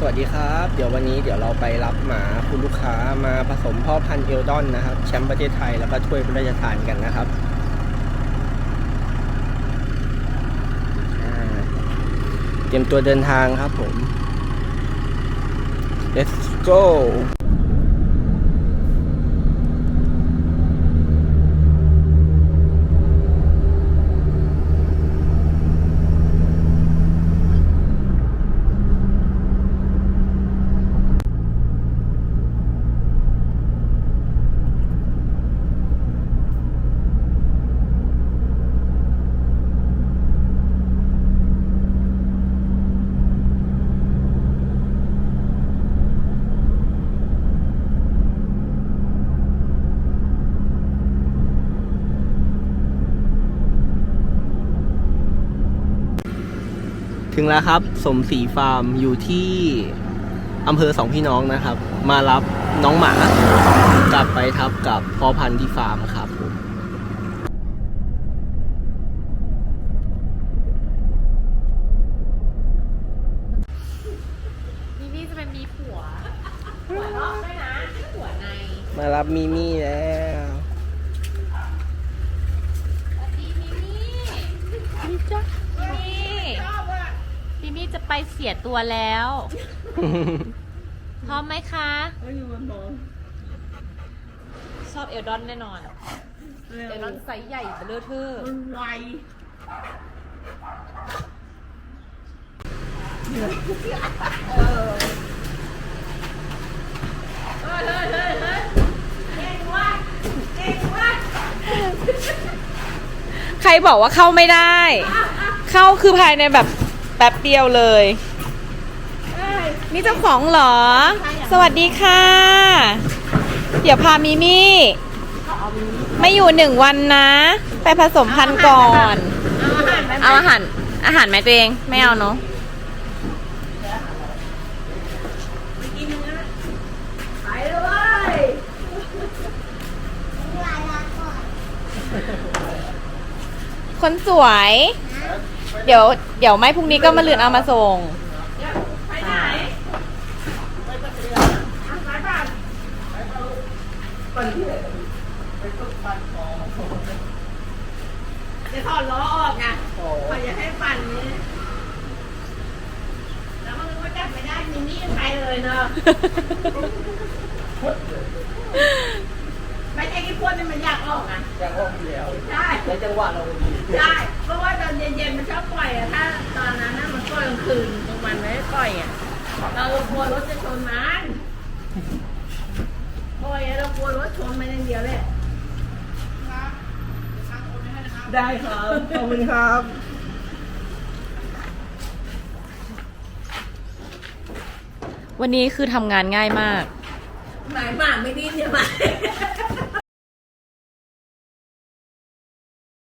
สวัสดีครับ เดี๋ยววันนี้เดี๋ยวเราไปรับหมาคุณลูกค้ามาผสมพ่อพันธุ์เอลดอนนะครับ แชมป์ประเทศไทยแล้วก็ถ้วยพระราชทานกันนะครับเตรียมตัวเดินทางครับผม let's go ถึงแล้วครับ สมศรีฟาร์มอยู่ที่อำเภอสองพี่น้องนะครับ มารับน้องหมากลับไปทับกับพ่อพันธุ์ที่ฟาร์มครับผมมิมี่จะเป็นมีผัวหัวนอกด้วยนะไม่หัวใน มารับมิมี่แล้ว สวัสดีมิมี่มิจ้ะมิมี่มิมี่จะ ไปเสียตัวแล้วพร้อมไหมคะชอบเอลดอนแน่นอน เอลดอนไซส์ใหญ่เบลอเทอร์มันไวใครบอกว่าเข้าไม่ได้ เข้าคือภายในแบบ แป๊บเดียวเลย นี่เจ้าของเหรอ สวัสดีค่ะ เดี๋ยวพามิมี่ ไม่อยู่หนึ่งวันนะ ไปผสมพันธุ์ก่อน เอาอาหารอาหารไหมตัวเอง ไม่เอาเนาะไปเลยคนสวย เดี๋ยวเดี๋ยวไม่พรุ่งนี้ก็มาเลือนเอามาส่งไปไหนปั่นที่ไหนไปตุกปันคอจะถอดล้อออกไงพออย่าให้ฟันนี้แล้วมันก็จับไม่ได้มินี่ไปเลยเนาะ ไม่ใช่ที่พ่นนี่มันอยากออกอะอยากออกอยู่แล้วใช่ในจังหวะเราดีใช่เพราะว่าตอนเย็นๆมันชอบปล่อยอะถ้าตอนนั้นน่ะมันปล่อยกลางคืนกลางวันไม่ได้ปล่อยอะเรากลัวรถจะชนมันปล่อยอะเรากลัวรถชนมันอย่างเดียวเลยได้ครับ ขอบคุณครับวันนี้คือทำงานง่ายมาก หมายหมาไม่ดิ้นใช่ไหม